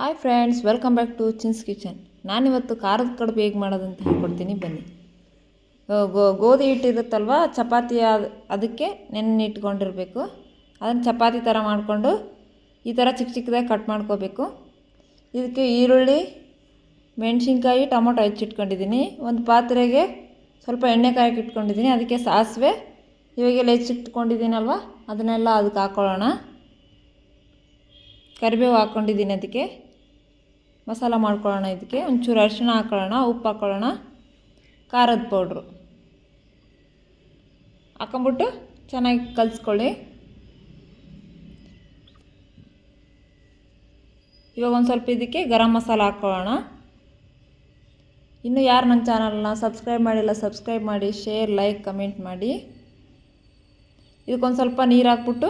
Hi friends welcome back to Chin's kitchen ನಾನಿವತ್ತು ಖಾರದ ಕಡುಬು ಹೇಗೆ ಮಾಡೋದಂತ ಹೇಳ್ಕೊಡ್ತೀನಿ, ಬನ್ನಿ. ಗೋ- ಗೋಧಿ ಹಿಟ್ಟಿರುತ್ತಲ್ವ, ಚಪಾತಿ ಅದ್- ಅದಕ್ಕೆ ನೆನೆ ಇಟ್ಕೊಂಡಿರಬೇಕು. ಅದನ್ನು ಚಪಾತಿ ಥರ ಮಾಡಿಕೊಂಡು ಈ ಥರ ಚಿಕ್ಕ ಚಿಕ್ಕದಾಗಿ ಕಟ್ ಮಾಡ್ಕೋಬೇಕು. ಇದಕ್ಕೆ ಈರುಳ್ಳಿ, ಮೆಣಸಿನ್ಕಾಯಿ, ಟೊಮೊಟೊ ಹೆಚ್ಚಿಟ್ಕೊಂಡಿದ್ದೀನಿ. ಒಂದು ಪಾತ್ರೆಗೆ ಸ್ವಲ್ಪ ಎಣ್ಣೆ ಕಾಯಕ್ಕೆ ಇಟ್ಕೊಂಡಿದ್ದೀನಿ. ಅದಕ್ಕೆ ಸಾಸಿವೆ. ಇವಾಗೆಲ್ಲ ಹೆಚ್ಚಿಟ್ಕೊಂಡಿದ್ದೀನಲ್ವ ಅದನ್ನೆಲ್ಲ ಅದಕ್ಕೆ ಹಾಕ್ಕೊಳ್ಳೋಣ ಕರಿಬೇವು ಹಾಕ್ಕೊಂಡಿದ್ದೀನಿ ಅದಕ್ಕೆ. ಮಸಾಲ ಮಾಡ್ಕೊಳ್ಳೋಣ ಇದಕ್ಕೆ, ಒಂಚೂರು ಅರಿಶಿಣ ಹಾಕೊಳ್ಳೋಣ, ಉಪ್ಪು ಹಾಕ್ಕೊಳ್ಳೋಣ ಖಾರದ ಪೌಡ್ರು. ಹಾಕೊಂಬಿಟ್ಟು ಚೆನ್ನಾಗಿ ಕಲಿಸ್ಕೊಳ್ಳಿ. ಇವಾಗ ಒಂದು ಸ್ವಲ್ಪ ಇದಕ್ಕೆ ಗರಂ ಮಸಾಲ ಹಾಕ್ಕೊಳ್ಳೋಣ ಇನ್ನು ಯಾರು ನನ್ನ ಚಾನಲ್ನ ಸಬ್ಸ್ಕ್ರೈಬ್ ಮಾಡಿಲ್ಲ, ಸಬ್ಸ್ಕ್ರೈಬ್ ಮಾಡಿ, ಶೇರ್, ಲೈಕ್, ಕಮೆಂಟ್ ಮಾಡಿ. ಇದಕ್ಕೊಂದು ಸ್ವಲ್ಪ ನೀರು ಹಾಕ್ಬಿಟ್ಟು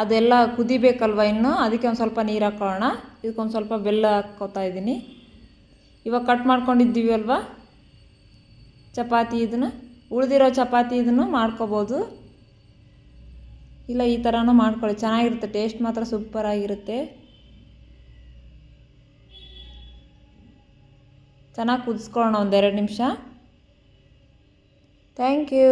ಅದೆಲ್ಲ ಕುದಿಬೇಕಲ್ವ ಇನ್ನು? ಅದಕ್ಕೆ ಒಂದು ಸ್ವಲ್ಪ ನೀರು ಹಾಕ್ಕೊಳ್ಳೋಣ ಇದಕ್ಕೊಂದು ಸ್ವಲ್ಪ ಬೆಲ್ಲ ಹಾಕ್ಕೋತಾ ಇದ್ದೀನಿ. ಇವಾಗ ಕಟ್ ಮಾಡ್ಕೊಂಡಿದ್ದೀವಿ ಅಲ್ವಾ? ಚಪಾತಿ ಇದನ್ನು. ಉಳಿದಿರೋ ಚಪಾತಿ ಇದನ್ನು ಮಾಡ್ಕೋಬೋದು. ಇಲ್ಲ, ಈ ಥರನೂ ಮಾಡ್ಕೊಳ್ಳಿ. ಚೆನ್ನಾಗಿರುತ್ತೆ. ಟೇಸ್ಟ್ ಮಾತ್ರ ಸೂಪರಾಗಿರುತ್ತೆ. ಚೆನ್ನಾಗಿ ಕುದಿಸ್ಕೊಳ್ಳೋಣ ಒಂದೆರಡು ನಿಮಿಷ. Thank you.